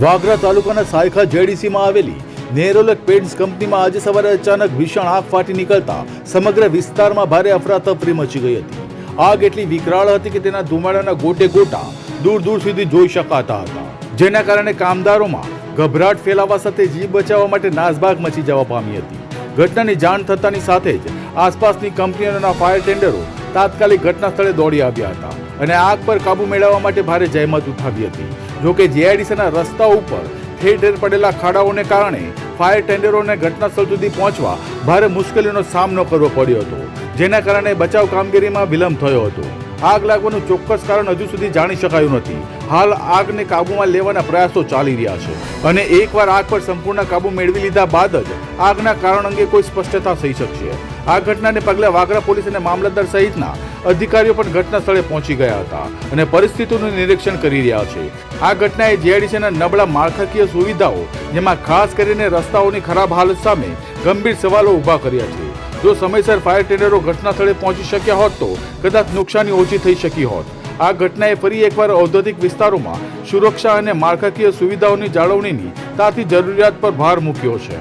વાગરા તાલુકાના સાયખા જેડીસીમાં આવેલી નેરોલક પેન્ટ્સ કંપનીમાં આજે સવારે અચાનક ભીષણ આગ ફાટી નીકળતા સમગ્ર વિસ્તારમાં ભારે અફરાતફરી મચી ગઈ હતી. આગ એટલી વિકરાળ હતી કે તેના ધુમાડાના ગોટે ગોટા દૂર દૂર સુધી જોઈ શકાતા હતા. જેના કારણે કામદારોમાં ગભરાટ ફેલાવા સાથે જીવ બચાવવા માટે નાસભાગ મચી જવા પામી હતી. ઘટનાની જાણ થતાની સાથે જ આસપાસની કંપનીઓના ફાયર ટેન્ડરો તાત્કાલિક ઘટના સ્થળે દોડી આવ્યા હતા અને આગ પર કાબુ મેળવવા માટે ભારે જહેમત ઉઠાવી હતી. જોકે જીઆઈડીસીના રસ્તા ઉપર ઠેર ઠેર પડેલા ખાડાઓને કારણે ફાયર ટેન્ડરોને ઘટનાસ્થળ સુધી પહોંચવા ભારે મુશ્કેલીનો સામનો કરવો પડ્યો હતો, જેના કારણે બચાવ કામગીરીમાં વિલંબ થયો હતો. આગ લાગવાનું ચોક્કસ કારણ હજુ સુધી જાણી શકાયું નથી. હાલ આગને કાબૂમાં લેવાના પ્રયાસો ચાલી રહ્યા છે અને એકવાર આગ પર સંપૂર્ણ કાબૂ મેળવી લીધા બાદ જ આગના કારણ અંગે કોઈ સ્પષ્ટતા થઈ શકશે. આ ઘટનાને પગલે વાગરા પોલીસ અને મામલતદાર સહિતના અધિકારીઓ પણ ઘટના સ્થળે પહોંચી ગયા હતા અને પરિસ્થિતિનું નિરીક્ષણ કરી રહ્યા છે. આ ઘટનાએ જીઆઈડીસીના નબળા માળખાકીય સુવિધાઓ, જેમાં ખાસ કરીને રસ્તાઓની ખરાબ હાલત સામે ગંભીર સવાલો ઊભા કર્યા છે. જો સમયસર ફાયર ટેન્ડરો ઘટના સ્થળે પહોંચી શક્યા હોત તો કદાચ નુકસાની ઓછી થઈ શકી હોત. આ ઘટનાએ ફરી એકવાર ઔદ્યોગિક વિસ્તારોમાં સુરક્ષા અને માળખાકીય સુવિધાઓની જાળવણીની તાતી જરૂરિયાત પર ભાર મૂક્યો છે.